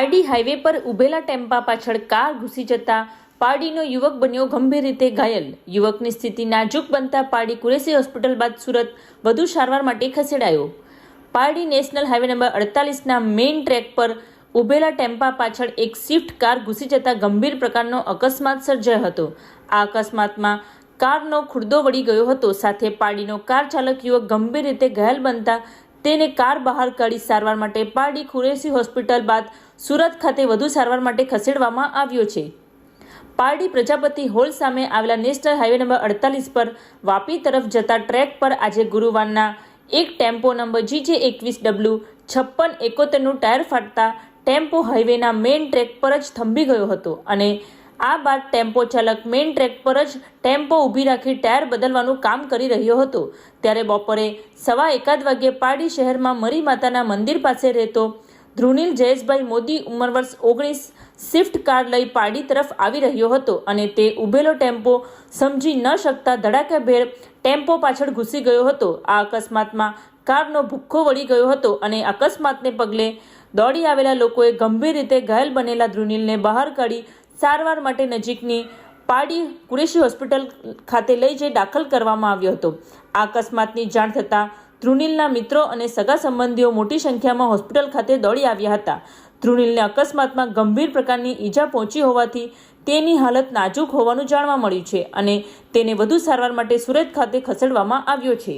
Pardi highway પર ઉભેલા ટેમ્પા પાછળ કાર ઘૂસી જતા પારડીનો યુવક બન્યો ગંભીર રીતે ઘાયલ. યુવકની સ્થિતિ નાજુક બનતા પારડી કુરેશી હોસ્પિટલ બાદ સુરત વધુ સારવાર માટે ખસેડાયો. પારડી નેશનલ હાઈવે નંબર અડતાલીસના મેઇન ટ્રેક પર ઉભેલા ટેમ્પા પાછળ એક સ્વિફ્ટ કાર ઘૂસી જતા ગંભીર પ્રકારનો અકસ્માત સર્જાયો હતો. આ અકસ્માતમાં કારનો ખુરદો વળી ગયો હતો. સાથે પારડીનો કાર ચાલક યુવક ગંભીર રીતે ઘાયલ બનતા તેને કાર બહાર કાઢી સારવાર માટે પારડી ખુરેશી હોસ્પિટલ બાદ સુરત ખાતે વધુ સારવાર માટે ખસેડવામાં આવ્યો છે. પારડી પ્રજાપતિ હોલ સામે આવેલા નેશનલ હાઈવે નંબર અડતાલીસ પર વાપી તરફ જતા ટ્રેક પર આજે ગુરુવારના એક ટેમ્પો નંબર જીજે એકવીસ ડબલ્યુ છપ્પન એકોતેરનું ટાયર ફાટતા ટેમ્પો હાઈવેના મેઇન ટ્રેક પર જ થંભી ગયો હતો અને આ બાદ ટેમ્પો ચાલક મેઇન ટ્રેક પર જ ટેમ્પો ઊભી રાખી ટાયર બદલવાનું કામ કરી રહ્યો હતો. ત્યારે બપોરે સવા એકાદ વાગ્યે પારડી શહેરમાં મરી માતાના મંદિર પાસે રહેતો ધ્રુનીલ જયેશભાઈ મોદી ઉંમર વર્ષ ઓગણીસ સ્વિફ્ટ કાર લઈ પારડી તરફ આવી રહ્યો હતો અને તે ઊભેલો ટેમ્પો સમજી ન શકતા ધડાકાભેર ટેમ્પો પાછળ ઘૂસી ગયો હતો. આ અકસ્માતમાં કારનો ભૂખ્ખો વળી ગયો હતો અને અકસ્માતને પગલે દોડી આવેલા લોકોએ ગંભીર રીતે ઘાયલ બનેલા ધ્રુનીલને બહાર કાઢી સારવાર માટે નજીકની પાડી કુરેશી હોસ્પિટલ ખાતે લઈ જઈ દાખલ કરવામાં આવ્યો હતો. આ અકસ્માતની જાણ થતાં ધ્રુનીલના મિત્રો અને સગા સંબંધીઓ મોટી સંખ્યામાં હોસ્પિટલ ખાતે દોડી આવ્યા હતા. ધ્રુનીલને અકસ્માતમાં ગંભીર પ્રકારની ઈજા પહોંચી હોવાથી તેની હાલત નાજુક હોવાનું જાણવા મળ્યું છે અને તેને વધુ સારવાર માટે સુરત ખાતે ખસેડવામાં આવ્યો છે.